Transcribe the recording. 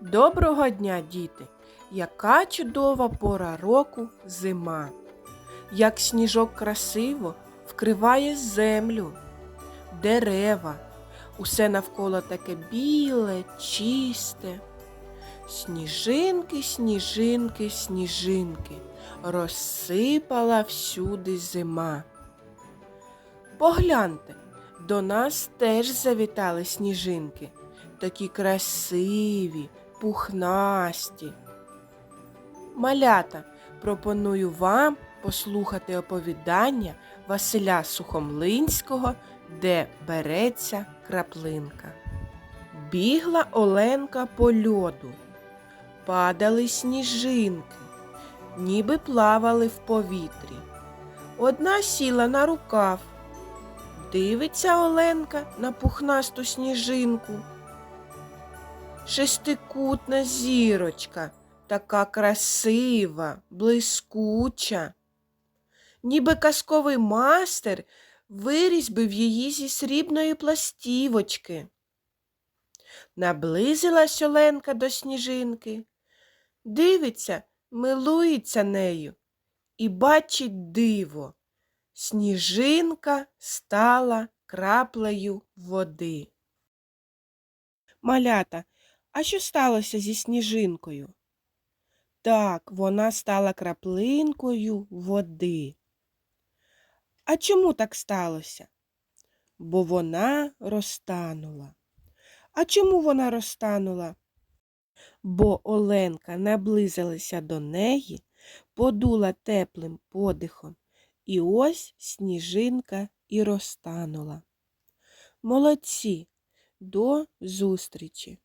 Доброго дня, діти! Яка чудова пора року зима. Як сніжок красиво вкриває землю, дерева, усе навколо таке біле, чисте. Сніжинки, сніжинки, сніжинки, розсипала всюди зима. Погляньте, до нас теж завітали сніжинки, такі красиві, пухнасті. Малята, пропоную вам послухати оповідання Василя Сухомлинського, де береться краплинка. Бігла Оленка по льоду, падали сніжинки, ніби плавали в повітрі. Одна сіла на рукав. Дивиться Оленка на пухнасту сніжинку. Шестикутна зірочка, така красива, блискуча. Ніби казковий мастер вирізбив її зі срібної пластівочки. Наблизилась Оленка до сніжинки, дивиться, милується нею і бачить диво. Сніжинка стала краплею води. Малята, а що сталося зі сніжинкою? Так, вона стала краплинкою води. А чому так сталося? Бо вона розтанула. А чому вона розтанула? Бо Оленка наблизилася до неї, подула теплим подихом, і ось сніжинка і розтанула. Молодці, до зустрічі!